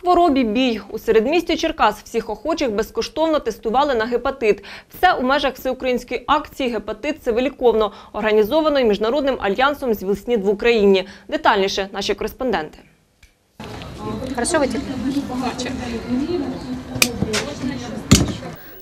Хворобі бій. У середмісті Черкас всіх охочих безкоштовно тестували на гепатит. Все у межах всеукраїнської акції «Гепатит – це виліковно», організованої Міжнародним альянсом з ВІЛ-СНІД в Україні. Детальніше наші кореспонденти. Хорошо?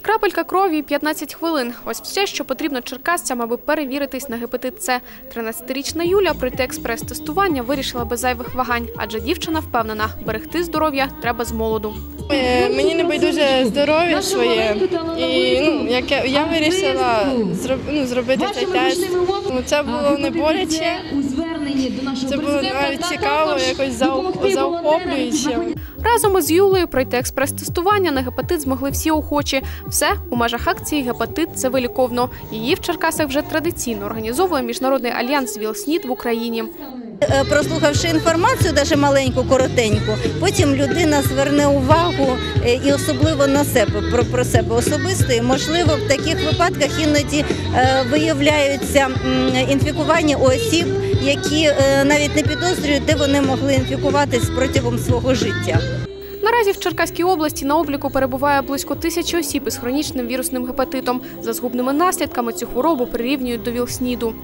Крапелька крові і 15 хвилин. Ось все, що потрібно черкасцям, аби перевіритись на гепатит С. 13-річна Юля пройти експрес-тестування вирішила без зайвих вагань, адже дівчина впевнена, берегти здоров'я треба з молоду. Е, Мені не байдуже здоров'я своє, і ну як я, я вирішила зроб, ну, зробити цей тест. Ну, це було не боляче, це було навіть цікаво, якось заохоплююче. Разом із Юлею пройти експрес-тестування на гепатит змогли всі охочі. Все у межах акції «Гепатит – це виліковно». Її в Черкасах вже традиційно організовує Міжнародний альянс ВІЛ-СНІД в Україні. Е, Прослухавши інформацію, навіть маленьку, коротеньку, потім людина зверне увагу е, і особливо на себе про, про себе особисто. І, можливо, в таких випадках іноді е, виявляються інфікування у осіб, які е, навіть не підозрюють, де вони могли інфікуватись протягом свого життя. Наразі в Черкаській області на обліку перебуває близько тисячі осіб із хронічним вірусним гепатитом. За згубними наслідками цю хворобу прирівнюють до ВІЛ-СНІДу.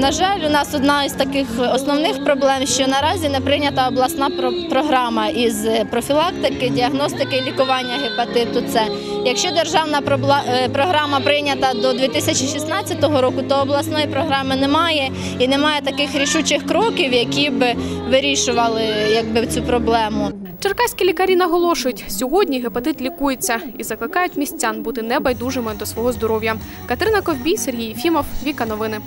На жаль, у нас одна із таких основних проблем, що наразі не прийнята обласна про- програма із профілактики, діагностики і лікування гепатиту С. Якщо державна е, програма прийнята до 2016 року, то обласної програми немає і немає таких рішучих кроків, які б вирішували якби, цю проблему. Черкаські лікарі наголошують, сьогодні гепатит лікується і закликають містян бути небайдужими до свого здоров'я. Катерина Ковбій, Сергій Єфімов, Віка Новини.